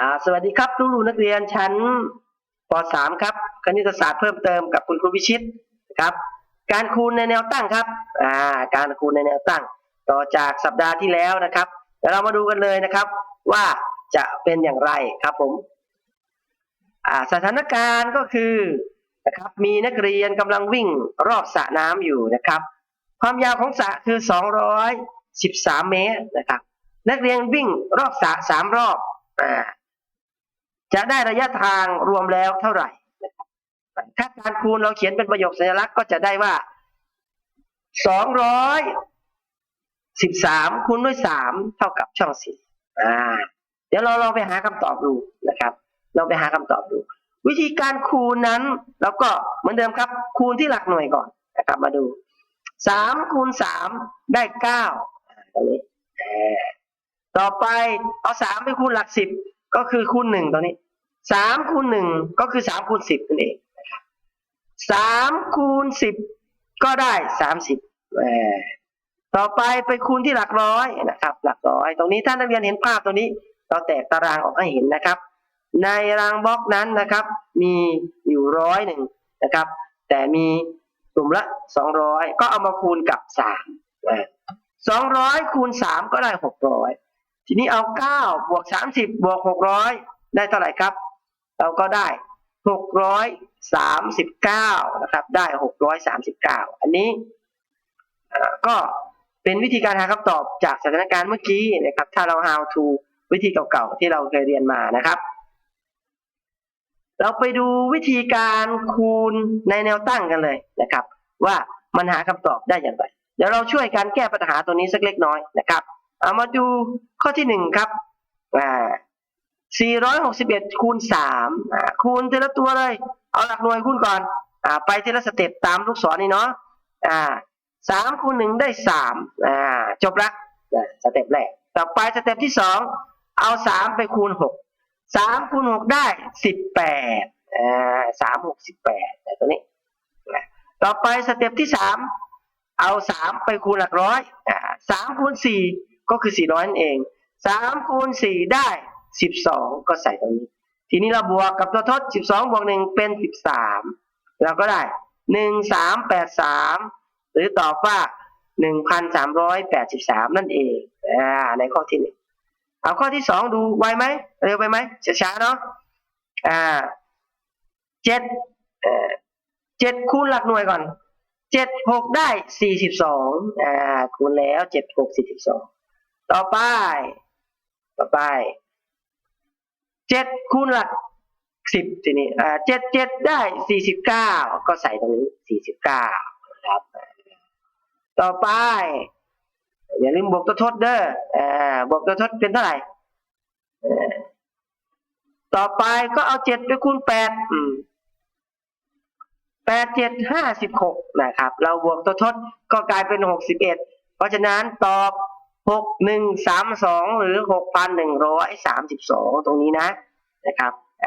อ่าสวัสดีครับลูกๆนักเรียนชั้นป .3 ครับคณิตศาสตร์เพิ่มเติมกับคุณครูวิชิตครับ การคูณในแนวตั้งครับอ่าการคูณในแนวตั้ง ต่อจากสัปดาห์ที่แล้วนะครับเดี๋ยวเรามาดูกันเลยนะครับ ว่าจะเป็นอย่างไรครับผมอ่าสถานการณ์ก็คือนะครับมีนักเรียนกำลังวิ่งรอบสระน้ำอยู่นะครับ ความยาวของสระคือ 213 เมตรนะครับ นักเรียนวิ่งรอบสระสามรอบอ่า จะได้ระยะทางรวมแล้วเท่าไหร่ ถ้าการคูณเราเขียนเป็นประโยคสัญลักษณ์ก็จะได้ว่า213คูณด้วย3เท่ากับช่องสี่อ่า เดี๋ยวเราลองไปหาคำตอบดูนะครับลองไปหาคำตอบดู วิธีการคูณนั้นเราก็เหมือนเดิมครับ คูณที่หลักหน่วยก่อนนะครับมาดู3คูณ3ได้9ตรงนี้เอ่อต่อไปเอา3ไปคูณหลัก10ก็คือคูณ1ตรงนี้ 3คูณ1ก็คือ3คูณ10นั่นเองนะครับ3คูณ10ก็ได้30เอ่อต่อไปไปคูณที่หลักร้อยนะครับ หลักร้อย ตรงนี้ถ้านักเรียนเห็นภาพตรงนี้ เราแตกตารางออกให้เห็นนะครับ ในรางบล็อกนั้นนะครับ มีอยู่ร้อยหนึ่งนะครับ แต่มีกลุ่มละสองร้อยก็เอามาคูณกับสามสองร้อยคูณสามก็ได้หกร้อยทีนี้เอาเก้าบวกสามสิบบวกหกร้อยได้เท่าไหร่ครับ เราก็ได้หกร้อยสามสิบเก้านะครับ ได้หกร้อยสามสิบเก้าอันนี้ก็เป็นวิธีการหาคำตอบจากสถานการณ์เมื่อกี้นะครับ ถ้าเรา how to วิธีเก่าๆ ที่เราเคยเรียนมานะครับ เราไปดูวิธีการคูณในแนวตั้งกันเลยนะครับ ว่ามันหาคำตอบได้อย่างไร เดี๋ยวเราช่วยกันแก้ปัญหาตัวนี้สักเล็กน้อยนะครับ เอามาดูข้อที่หนึ่งครับอ่า 461คูณ3คูณทีละตัวเลย เอาหลักหน่วยคูณก่อนอ่าไปทีละสเต็ปตามลูกศรนี่เนาะอ่าสามคูณหนึ่งได้สามอ่าจบละอ่าสเต็ปแรกต่อไปสเต็ปที่สองเอาสามไปคูณหกสามคูณหกได้สิบแปดอ่าสามหกสิบแปดต่ตัวนี้ต่อไปสเต็ปที่สามเอาสามไปคูณหลักร้อยอ่าสามคูณสี่ก็คือสี่ร้อยนั่นเองสามคูณสี่ได้ สิบสองก็ใส่ตรงนี้ ทีนี้เราบวกกับตัวทดสิบสองบวกหนึ่งเป็นสิบสามเราก็ได้หนึ่งสามแปดสามหรือตอบว่าหนึ่งพันสามร้อยแปดสิบสามนั่นเองอ่าในข้อที่หนึ่งเอาข้อที่สองดูไวไหมเร็วไปไหมช้าๆเนาะอ่าเจ็ดเอ่อเจ็ดคูณหลักหน่วยก่อนเจ็ดหกได้สี่สิบสองอ่าคูณแล้วเจ็ดหกสี่สิบสองต่อไป ต่อไป เจ็ดคูณหลักสิบทีนี้อ่เจ็ดเจ็ดได้สี่สิบเก้าก็ใส่ตรงนี้สี่สิบเก้านะครับ ต่อไป อย่าลืมบวกตัวทดเด้อบวกตัวทดเป็นเท่าไหร่ต่อไปก็เอาเจ็ดไปคูณแปดแปดเจ็ดห้าสิบหกนะครับ เราบวกตัวทดก็กลายเป็นหกสิบเอ็ดเพราะฉะนั้นตอบ หกหนึ่งสามสองหรือหกพันหนึ่งร้อยสามสิบสองตรงนี้นะนะครับอ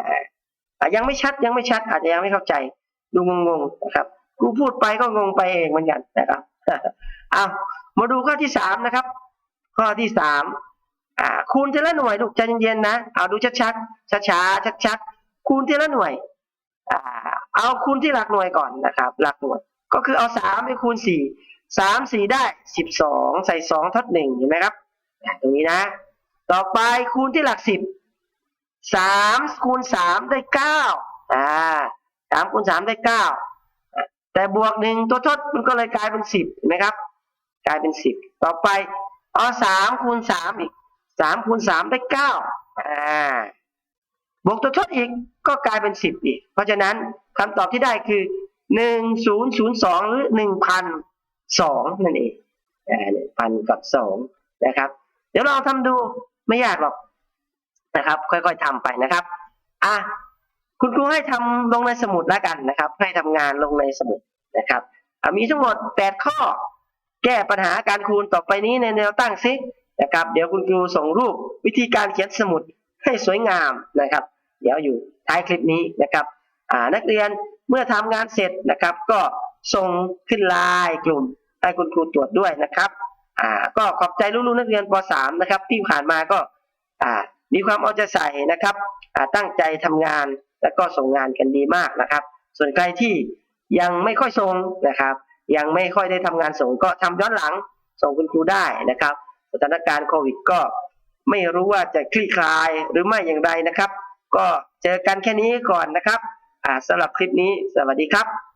ายังไม่ชัดยังไม่ชัด อาจจะยังไม่เข้าใจ ดูงงๆนะครับ กูพูดไปก็งงไปเองเหมือนกันนะครับเอามาดูข้อที่สามนะครับ ข้อที่สามคูณทีละหน่วยลูกใจเย็นๆนะเอาดูชัดๆช้าๆชัดๆคูณทีละหน่วยอ่าเอาคูณที่หลักหน่วยก่อนนะครับ หลักหน่วย ก็คือเอาสามไปคูณสี่ สามสี่ได้สิบสองใส่สองทดหนึ่งเห็นไหมครับตรงนี้นะ ต่อไปคูณที่หลักสิบสามคูณสามได้เก้าอ่าสามคูณสามได้เก้าแต่บวกหนึ่งตัวทดมันก็เลยกลายเป็นสิบเห็นไหมครับ กลายเป็นสิบต่อไปเอาสามคูณสามอีกสามคูณสามได้เก้าอ่าบวกตัวทดอีกก็กลายเป็นสิบอีก เพราะฉะนั้นคำตอบที่ได้คือหนึ่งศูนย์ศูนย์สองหรือหนึ่งพัน สองนั่นเองหนึ่งพันกับสองนะครับ เดี๋ยวลองทำดูไม่ยากหรอกนะครับ ค่อยๆทำไปนะครับอะคุณครูให้ทำลงในสมุดแล้วกันนะครับ ให้ทำงานลงในสมุดนะครับมีทั้งหมด8ข้อ แก้ปัญหาการคูณต่อไปนี้ในแนวตั้งซินะครับ เดี๋ยวคุณครูส่งรูปวิธีการเขียนสมุดให้สวยงามนะครับ เดี๋ยวอยู่ท้ายคลิปนี้นะครับอ่านักเรียนเมื่อทำงานเสร็จนะครับ ก็ส่งขึ้นไลน์กลุ่ม ให้คุณครูตรวจด้วยนะครับอ่าก็ขอบใจลูกๆนักเรียนป .3 นะครับที่ผ่านมาก็อ่ามีความเอาใจใส่นะครับอ่าตั้งใจทำงานแล้วก็ส่งงานกันดีมากนะครับ ส่วนใครที่ยังไม่ค่อยส่งนะครับ ยังไม่ค่อยได้ทำงานส่งก็ทำย้อนหลังส่งคุณครูได้นะครับ สถานการณ์โควิดก็ไม่รู้ว่าจะคลี่คลายหรือไม่อย่างไรนะครับ ก็เจอกันแค่นี้ก่อนนะครับอ่าสำหรับคลิปนี้สวัสดีครับ